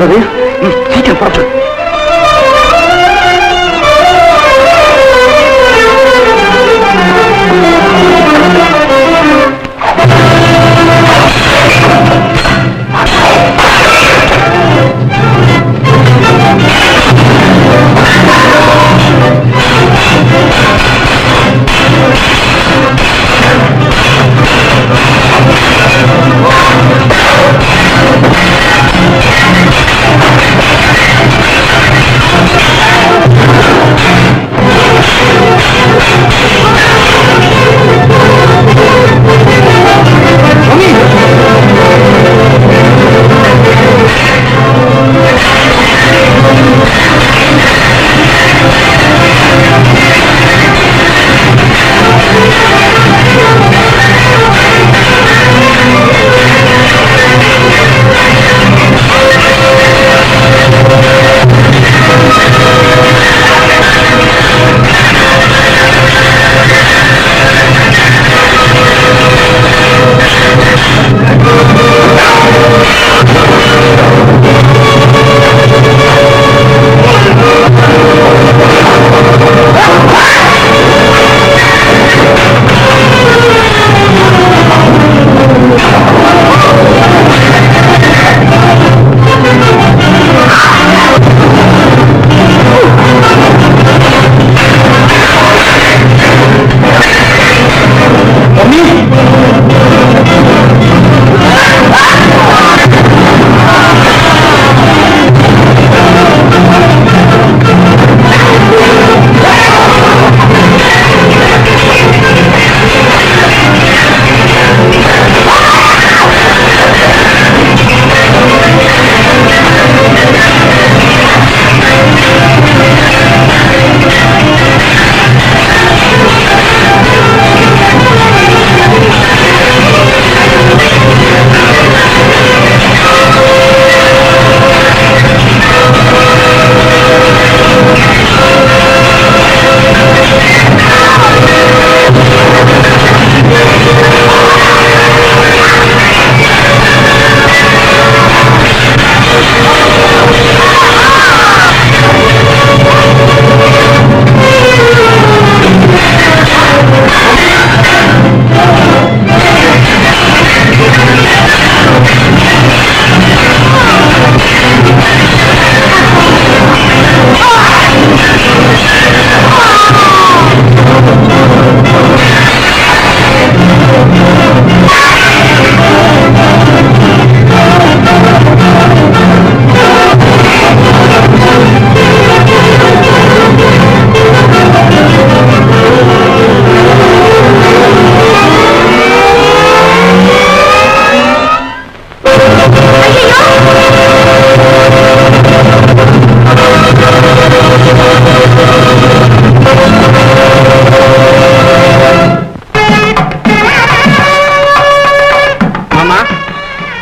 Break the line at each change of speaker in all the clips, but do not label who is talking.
బాగుంటుంది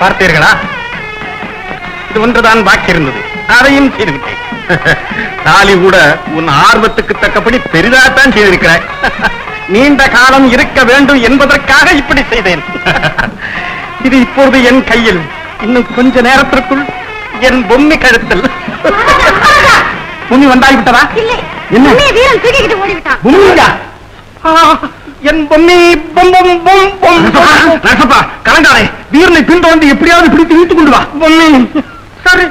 பார்த்தீர்களா இது ஒன்றுதான் பாக்கி இருந்தது அதையும் செய்திருக்கேன் தாலி கூட உன் ஆர்வத்துக்கு தக்கபடி பெரிதாகத்தான் செய்திருக்கிற நீண்ட காலம் இருக்க வேண்டும் என்பதற்காக இப்படி செய்தேன் இது இப்பொழுது என் கையில் இன்னும் கொஞ்ச நேரத்திற்குள் என் பொம்மை கழுத்தல் பொம்மி வந்தாகிவிட்டதா என்ன
வீரன்
உண்மையா என் பொம்மி பொம் பொம் பொம் பொம் நரசப்பா கலங்காரே வீரனை பின்தொடர்ந்து எப்படியாவது பிடித்து இழுத்துக் கொண்டு வா பொம்மி சரி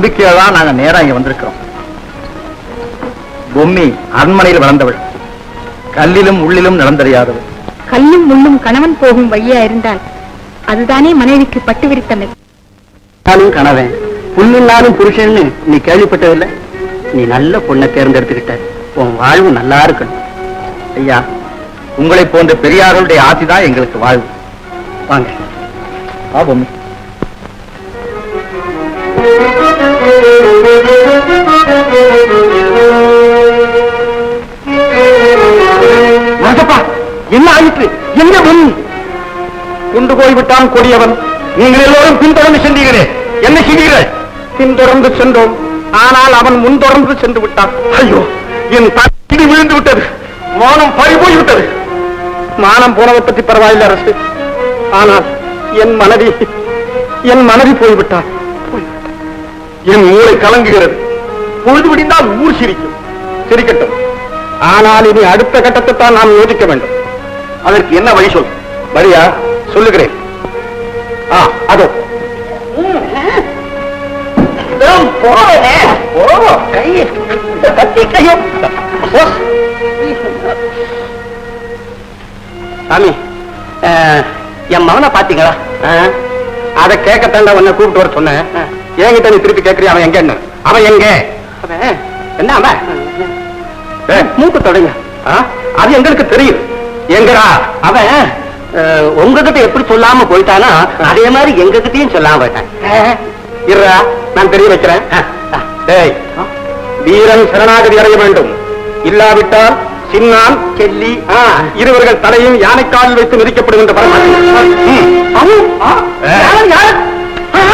நம்பிக்கையில நாங்க நேரம் இங்க வந்திருக்கிறோம் பொம்மி அரண்மனையில் வளர்ந்தவள் கல்லிலும் உள்ளிலும் நடந்தறியாதவள்
கல்லும் உள்ளும் கணவன் போகும் வழியா இருந்தால் அதுதானே மனைவிக்கு பட்டு விரித்தமை
கணவன் புல்லில்லாலும் புருஷன்னு நீ கேள்விப்பட்டதில்லை நீ நல்ல பொண்ணை தேர்ந்தெடுத்துக்கிட்ட உன் வாழ்வு நல்லா இருக்கணும் ஐயா உங்களை போன்ற பெரியார்களுடைய ஆசிதான் எங்களுக்கு வாழ்வு வாங்க ஆ பொம்மி என்ன ஆயிற்று என்ன முன் கொண்டு போய்விட்டான் கொடியவன் நீங்கள் எல்லோரும் பின்தொடர்ந்து சென்றீர்களே என்ன செய்தீர்கள் பின்தொடர்ந்து சென்றோம் ஆனால் அவன் முன் தொடர்ந்து சென்று விட்டான் ஐயோ என் தட்டி விழுந்து விட்டது மானம் பறி போய்விட்டது மானம் போனவை பற்றி பரவாயில்லை அரசு ஆனால் என் மனதி என் மனதி போய்விட்டான் என் ஊரை கலங்குகிறது பொழுது விடிந்தால் ஊர் சிரிக்கும் சிரிக்கட்டும் ஆனால் இனி அடுத்த கட்டத்தை தான் நாம் யோசிக்க வேண்டும் அதற்கு என்ன வழி சொல் வழியா சொல்லுகிறேன் அதோ
சாமி என் மகனை பாத்தீங்களா
அதை கேட்கத்தாண்டா உன்ன கூப்பிட்டு வர சொன்னேன் என்கிட்ட நீ திருப்பி கேட்கறிய அவன் எங்க அவன் எங்க என்ன அவன் மூக்கு தொடங்க அது எங்களுக்கு தெரியும் எங்கடா
அவன் உங்ககிட்ட எப்படி சொல்லாம போயிட்டானா அதே மாதிரி எங்ககிட்டயும் சொல்லாம போயிட்டான் இருடா நான் தெரிய வைக்கிறேன்
வீரன் சரணாகதி அடைய வேண்டும் இல்லாவிட்டால் சின்னான் செல்லி இருவர்கள் தலையும் யானைக்காலில் வைத்து மிதிக்கப்படும் என்று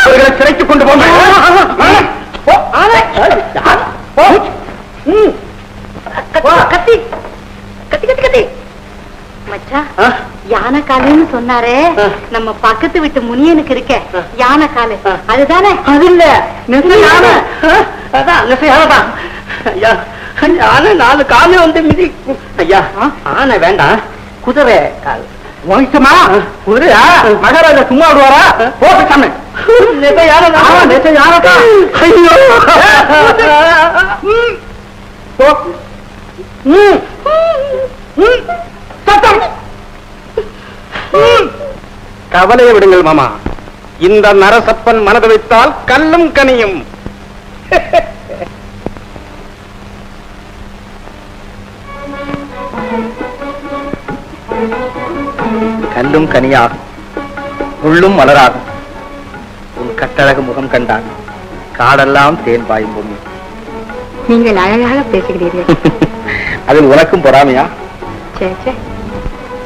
அவர்களை சிறைக்கு கொண்டு போன
யானைக்காலுன்னு சொன்னாரே நம்ம பக்கத்து விட்டு முனியனுக்கு இருக்க யானைக்காலு அதுதானே
அது இல்ல அதான் யானை நாலு காலு வந்து மிதி ஐயா ஆனை வேண்டாம் குதிரை கால் வம்சமா குதிரையா மகாராஜா சும்மா விடுவாரா போட்டு சாமி
சத்தம் கவலையை விடுங்கள் மாமா இந்த நரசப்பன் மனதை வைத்தால் கல்லும் கனியும் கல்லும் கனியாகும் உள்ளும் மலராகும் உன் கட்டழகு முகம் கண்டான் காடெல்லாம் தேன் பாயும் பூமி
நீங்கள் அழகாக பேசுகிறீர்கள்
அதில் உனக்கும் பொறாமையா
சரி சரி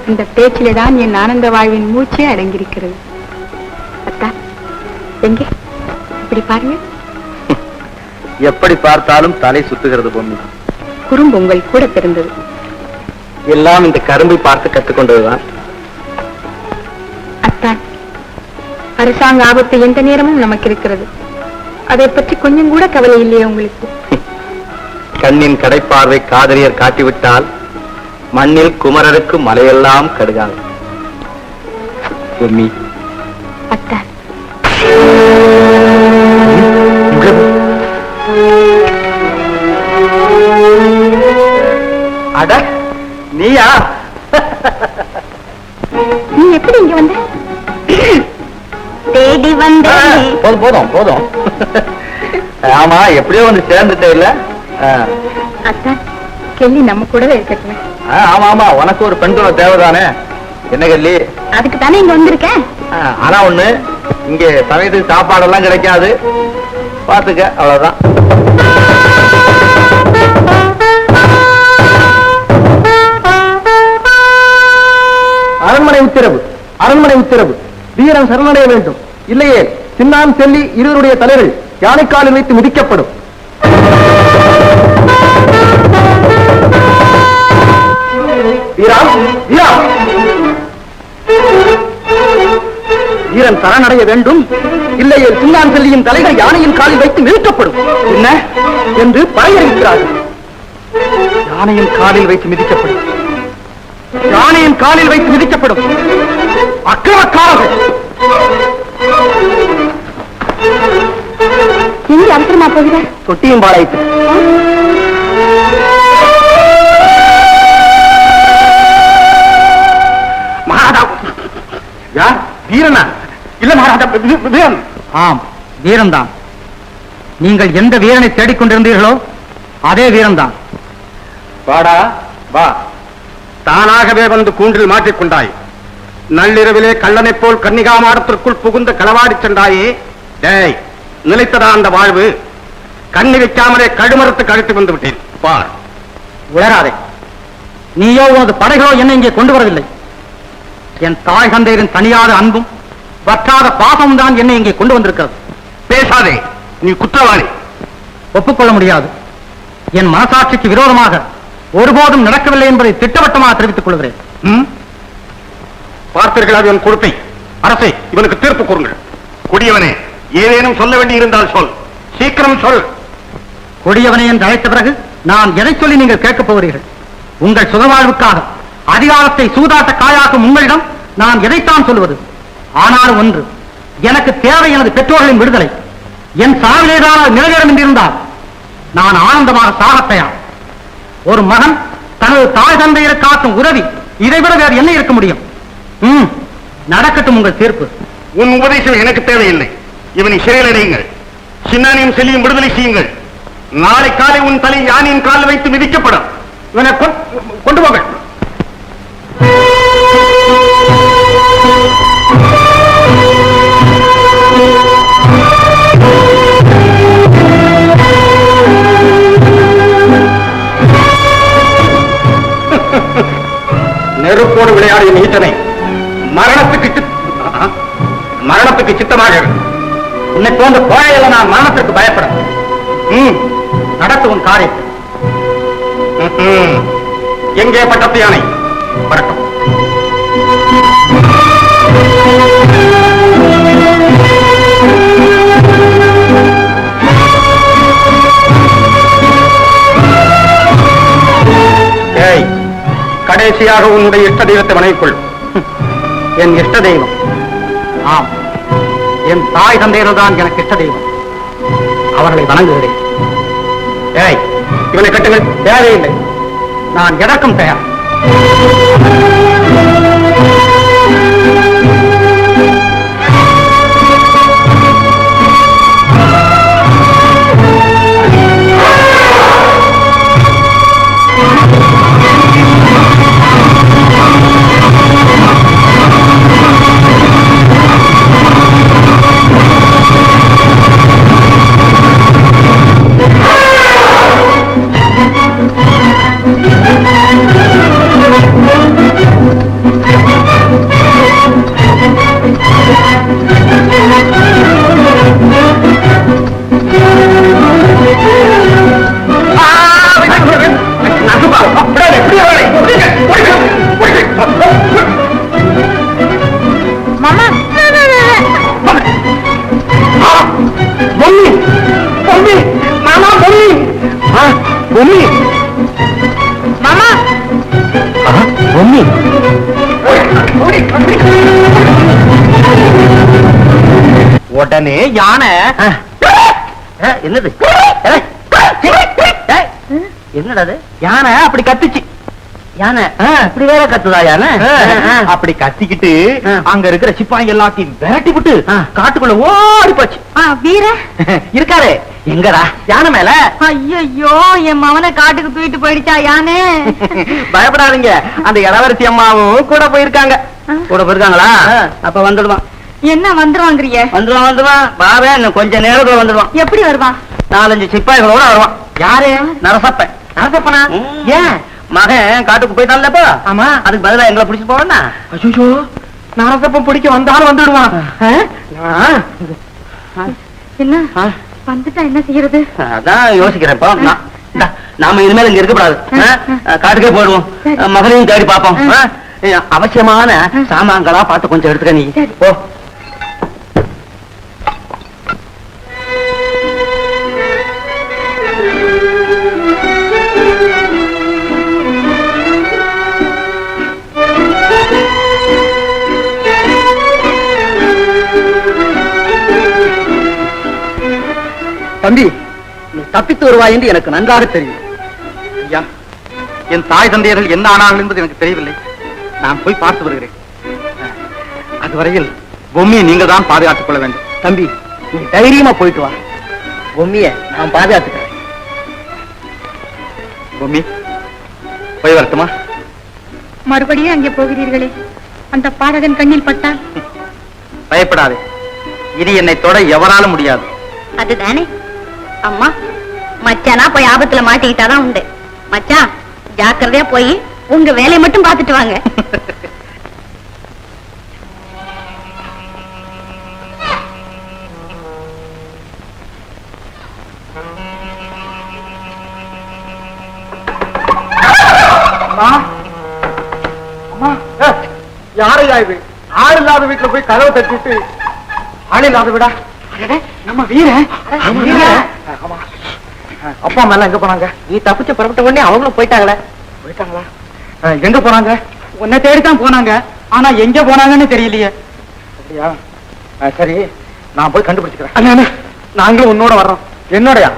இந்த பேச்சிலே தான் என் ஆனந்த வாழ்வின் மூச்சே அடங்கியிருக்கிறது அத்தா எங்கே இப்படி பாருங்க
எப்படி பார்த்தாலும் தலை சுத்துகிறது பொண்ணு
உங்கள் கூட பிறந்தது
எல்லாம் இந்த கரும்பை பார்த்து கத்துக்கொண்டதுதான்
அத்தான் அரசாங்க ஆபத்து எந்த நேரமும் நமக்கு இருக்கிறது அதை பற்றி கொஞ்சம் கூட கவலை இல்லையே உங்களுக்கு
கண்ணின் கடைப்பார்வை காதலியர் காட்டிவிட்டால் மண்ணில் குமரருக்கு மலையெல்லாம் கடுகாகும் அட நீயா
நீ எப்படி இங்க வந்த தேடி வந்த
போதும் போதும் போதும் ஆமா எப்படியோ வந்து சேர்ந்துட்டே இல்ல
அத்தா கெல்லி நம்ம கூடவே இருக்கட்டுமே
ஆமா ஆமா உனக்கு ஒரு பெண் துணை தேவைதானே என்ன கல்லி
அதுக்கு தானே இங்க வந்திருக்கேன்
ஆனா ஒண்ணு இங்க சமயத்துக்கு சாப்பாடெல்லாம் கிடைக்காது பாத்துக்க அவ்வளவுதான் அரண்மனை உத்தரவு அரண்மனை உத்தரவு வீரம் சரணடைய வேண்டும் இல்லையே சின்னான் செல்லி இருவருடைய தலைகள் யானைக்காலில் வைத்து மிதிக்கப்படும் வீரன் சரணடைய வேண்டும் இல்லையே சின்னான் செல்லியின் தலைகள் யானையின் காலில் வைத்து மிதிக்கப்படும் என்ன என்று பறையறிவிக்கிறார்கள் யானையின் காலில் வைத்து மிதிக்கப்படும் யானையின் காலில் வைத்து மிதிக்கப்படும் அக்கிரமக்காரர்கள்
எங்கே அவசரமா போகிறேன்
தொட்டியும் பாளையத்து மாதா யார் வீரனா இல்ல மகாராஜா வீரன் ஆம் வீரன்தான் நீங்கள் எந்த வீரனை தேடிக்கொண்டிருந்தீர்களோ அதே வீரன்தான் வாடா வா தானாகவே வந்து கூண்டில் மாட்டிக்கொண்டாய் நள்ளிரவிலே கள்ளனைப் போல் கன்னிகாமாடத்திற்குள் புகுந்த களவாடி சென்றாயே டேய் நிலைத்ததா அந்த வாழ்வு கண்ணி வைக்காமலே கழுமரத்துக்கு அழைத்து வந்து விட்டேன் பார் உயராதே நீயோ உனது படைகளோ என்ன இங்கே கொண்டு வரவில்லை என் தாய் தந்தையரின் தனியாத அன்பும் வற்றாத பாசம் தான் என்னை இங்கே கொண்டு வந்திருக்கிறது பேசாதே நீ குற்றவாளி ஒப்புக்கொள்ள முடியாது என் மனசாட்சிக்கு விரோதமாக ஒருபோதும் நடக்கவில்லை என்பதை திட்டவட்டமாக தெரிவித்துக் கொள்கிறேன் பார்த்தீர்களா இவன் கொடுப்பை அரசை இவனுக்கு தீர்ப்பு கூறுங்கள் கொடியவனே ஏதேனும் சொல்ல வேண்டியிருந்தால் சொல் சீக்கிரம் சொல் கொடியவனை என்று அழைத்த பிறகு நான் எதை சொல்லி நீங்கள் கேட்கப் போகிறீர்கள் உங்கள் சுகவாழ்வுக்காக அதிகாரத்தை சூதாட்ட காயாக்கும் உங்களிடம் நான் எதைத்தான் சொல்லுவது ஆனால் ஒன்று எனக்கு தேவை எனது பெற்றோர்களின் விடுதலை என் சாவிலேதான் நிறைவேறும் இருந்தால் நான் ஆனந்தமாக சாகத்தையா ஒரு மகன் தனது தாய் தந்தையை காக்கும் உதவி இதைவிட வேறு என்ன இருக்க முடியும் நடக்கட்டும் உங்கள் தீர்ப்பு உன் உபதேசம் எனக்கு தேவையில்லை இவனை சிறையில் அடையுங்கள் சின்னானியும் செல்லியும் விடுதலை செய்யுங்கள் நாளை காலை உன் தலை யானையின் கால வைத்து மிதிக்கப்படும் இவனை கொண்டு போக நெருப்போடு விளையாடிய நீத்தனை மரணத்துக்கு மரணத்துக்கு சித்தமாக உன்னை போன்ற கோழையில நான் மரணத்திற்கு பயப்பட நடத்து உன் காரியம் எங்கே பட்டத்து யானை வரட்டும் கடைசியாக உன்னுடைய இஷ்ட தெய்வத்தை வணங்கிக்கொள் என் இஷ்ட தெய்வம் ஆம் என் தாய் தந்தையர்கள் தான் எனக்கு இஷ்ட தெய்வம் அவர்களை வணங்குகிறேன் ஏய் இவனை கட்டுங்கள் தேவையில்லை நான் எனக்கும் தயார் பொன்னி
உடனே யானை என்னது என்னடா யானை அப்படி கத்துச்சு யானை இப்படி வேற கத்துதா யானை அப்படி கத்திக்கிட்டு அங்க இருக்கிற சிப்பாங்க எல்லாத்தையும் விரட்டி விட்டு காட்டுக்குள்ள ஓடி போச்சு வீர இருக்காரு எங்கடா யானை மேல
ஐயோ என் மவனை காட்டுக்கு தூக்கிட்டு போயிடுச்சா யானே
பயப்படாதீங்க அந்த இளவரசி அம்மாவும் கூட போயிருக்காங்க கூட போயிருக்காங்களா அப்ப வந்துடுவான்
என்ன வந்துருவாங்கறிய
வந்துருவான் வந்துருவான் பாவே இன்னும் கொஞ்ச நேரத்துல வந்துடுவான் எப்படி வருவான் நாலஞ்சு சிப்பாய்களோட வருவான் யாரு நரசப்பன்
நரசப்பனா ஏன்
மகன் காட்டுக்கு போயிட்டான்லப்பா ஆமா அதுக்கு பதிலா எங்களை போவானா
அச்சோ பிடிக்க வந்தாலும் வந்துடுவான் என்ன வந்துட்டா என்ன செய்யறது
அதான் யோசிக்கிறேன் நாம இனிமேல் இங்க இருக்கக்கூடாது காட்டுக்கே போயிடுவோம் மகனையும் தேடி பார்ப்போம் அவசியமான சாமான்களா பார்த்து கொஞ்சம் எடுத்துக்க நீ ஓ
தம்பி நீ தப்பித்து வருவாய் என்று எனக்கு நன்றாக தெரியும் ஐயா என் தாய் தந்தையர்கள் என்ன ஆனார்கள் என்பது எனக்கு தெரியவில்லை நான் போய் பார்த்து வருகிறேன் அதுவரையில் பொம்மியை நீங்க தான் பாதுகாத்துக் கொள்ள வேண்டும் தம்பி நீ தைரியமா போயிட்டு வா பொம்மிய நான் பாதுகாத்துக்கிறேன் பொம்மி போய் வரட்டுமா
மறுபடியும் அங்கே போகிறீர்களே அந்த பாடகன் கண்ணில் பட்டால்
பயப்படாதே இனி என்னை தொட எவராலும் முடியாது
அதுதானே அம்மா மச்சானா போய் ஆபத்துல மாட்டிக்கிட்டாதான் உண்டு மச்சா ஜாக்கிரதையா போய் உங்க வேலையை மட்டும் பாத்துட்டு வாங்க
இல்லாத வீட்டுல போய் கதவை தட்டிட்டு ஆள் இல்லாத விடா
நம்ம வீர ஆமா
அப்பா அம்மா எல்லாம் எங்க போறாங்க நீ தப்பிச்சு புறப்பட்ட உடனே அவங்களும் போயிட்டாங்களே
போயிட்டாங்களா எங்க போறாங்க
உன்னை தேடித்தான் போனாங்க ஆனா எங்க போனாங்கன்னு தெரியலையே அப்படியா
சரி நான் போய் கண்டுபிடிச்சுக்கிறேன்
அண்ணா நாங்களும் உன்னோட வர்றோம் என்னோடயா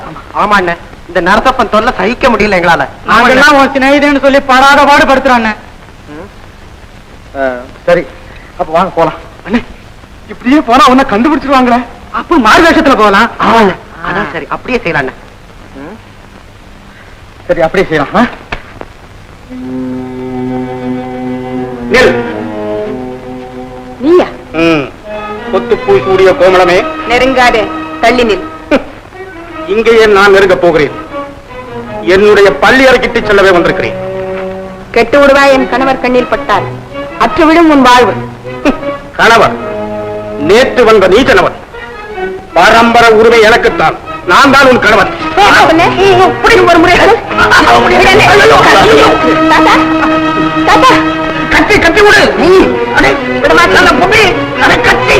ஆமா அண்ணே இந்த நரசப்பன் தொல்லை சகிக்க முடியல எங்களால நாங்கெல்லாம் உன் சிநேகிதன்னு சொல்லி படாத பாடு படுத்துறான்
சரி அப்ப வாங்க போலாம்
அண்ணே இப்படியே போனா உன்னை கண்டுபிடிச்சிருவாங்களே அப்ப மாறு வேஷத்துல போகலாம் அதான் சரி அப்படியே செய்யலாம்
சரி அப்படியே செய்யலாம் நீயா கொத்து பூ சூடிய கோமளமே
நெருங்காதே தள்ளி நில்
இங்கேயே நான் நெருங்க போகிறேன் என்னுடைய பள்ளி அறைக்கிட்டு செல்லவே வந்திருக்கிறேன்
கெட்டு விடுவா என் கணவர் கண்ணில் பட்டார் அற்றுவிடும் உன் வாழ்வு
கணவர் நேற்று வந்த நீ கணவர் பரம்பர உரிமை எனக்குத்தான் நான் தான் உன் கணவன்
கட்டி கட்டி விடு நீ கட்டி கட்டி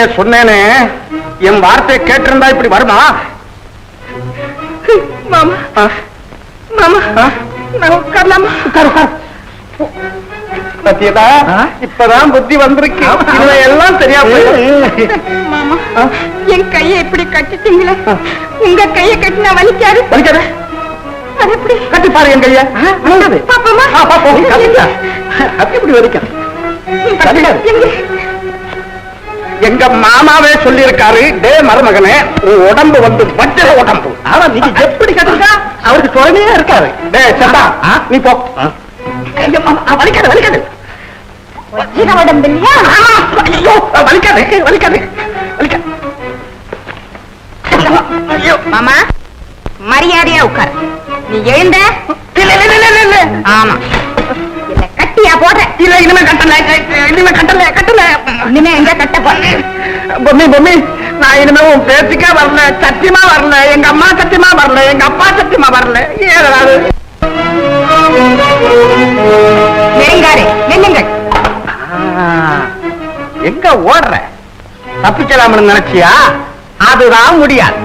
முதலே சொன்னேனே என் வார்த்தையை கேட்டிருந்தா இப்படி வருமா இப்பதான் புத்தி வந்திருக்கு எல்லாம் சரியா
மாமா என் கைய இப்படி கட்டிட்டீங்களே உங்க கைய கட்டினா வலிக்காது
வலிக்காத அது என் கைய பாப்பமா அப்படி வலிக்காது எங்க மாமாவே சொல்லியிருக்காரு டே மருமகனே உன் உடம்பு வந்து வஜ்ர உடம்பு
ஆனா நீங்க எப்படி கேட்டீங்க அவருக்கு துணையே இருக்காரு
டே சட்டா நீ போ
வலிக்காது வலிக்காது உடம்பு இல்லையா வலிக்காது வலிக்காது வலிக்காது
மாமா மரியாதையா உட்கார் நீ எழுந்த ஆமா நான் போட்டேன்
இல்ல இனிமே கட்டல இனிமே கட்டல கட்டல
இனிமே எங்க கட்ட போறேன்
பொம்மி பொம்மி நான் இனிமே உன் பேச்சுக்கே வரல சத்தியமா வரல எங்க அம்மா சத்தியமா வரல எங்க அப்பா சத்தியமா வரல ஏதாவது
எங்க ஓடுற தப்பிக்கலாம்னு நினைச்சியா அதுதான் முடியாது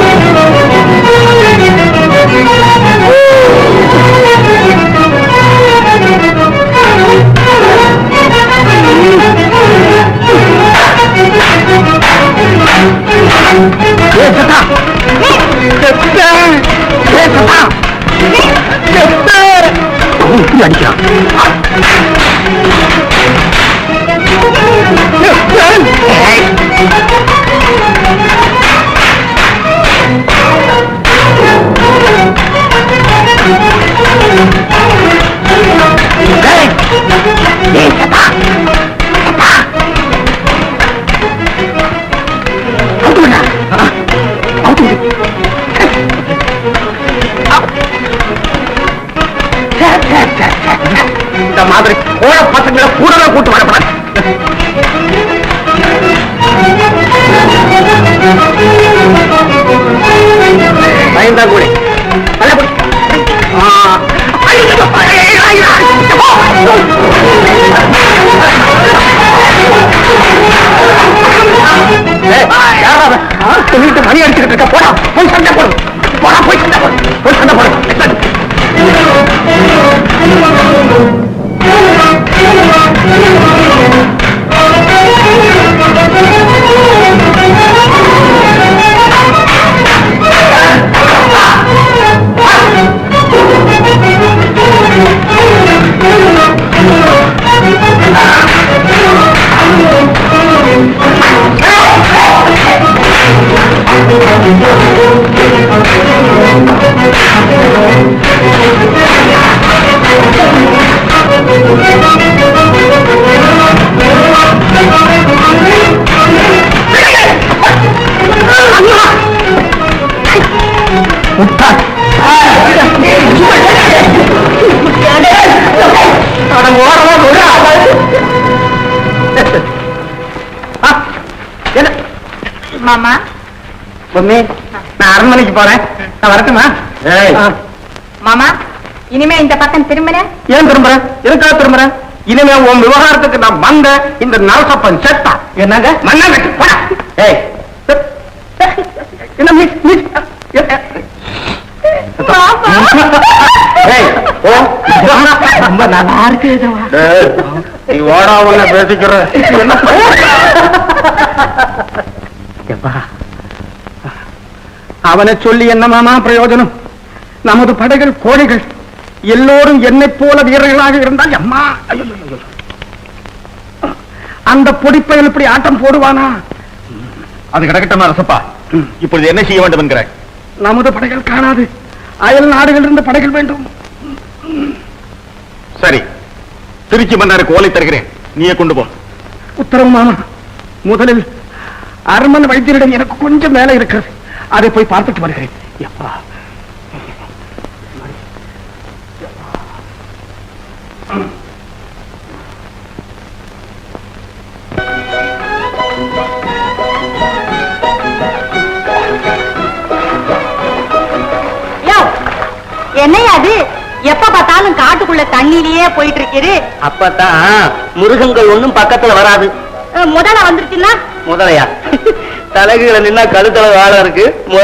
顽啊 மாதிரி போன பசங்களை கூட கூட்டு வரப்படாது ஆமாமா பொம்மி நான் அரண்மனைக்கு போறேன் நான் வரட்டுமா
மாமா இனிமே இந்த பக்கம் திரும்பினேன்
ஏன் திரும்புறேன் எதுக்காக திரும்புறேன் இனிமே உன் விவகாரத்துக்கு நான் வந்த இந்த நரசப்பன் செத்தா என்னங்க நீ ஓடாமல பேசிக்கிற அவனை சொல்லி என்னமாமா பிரயோஜனம் நமது படைகள் கோழிகள் எல்லோரும் என்னை போல வீரர்களாக இருந்தால் அம்மா அந்த பொடிப்பையில் இப்படி ஆட்டம் போடுவானா அது கிடக்கட்டமா ரசப்பா இப்பொழுது என்ன செய்ய வேண்டும் என்கிற நமது படைகள் காணாது அயல் நாடுகள் இருந்து படைகள் வேண்டும் சரி திருச்சி மன்னாருக்கு ஓலை தருகிறேன் நீயே கொண்டு போ உத்தரவு மாமா முதலில் அரண்மனை வைத்தியரிடம் எனக்கு கொஞ்சம் வேலை இருக்கிறது அதை போய் பார்த்துட்டு வருகிறேன் எப்பா
என்னையாது எப்ப பார்த்தாலும் காட்டுக்குள்ள தண்ணியிலேயே போயிட்டு
அப்பதான் ஒண்ணும் பக்கத்துல வராது
முதல்ல வந்துருச்சுன்னா
முதலையா தலைகுகளை நின்னா கழுத்தளவு ஆழம் இருக்கு முதலையா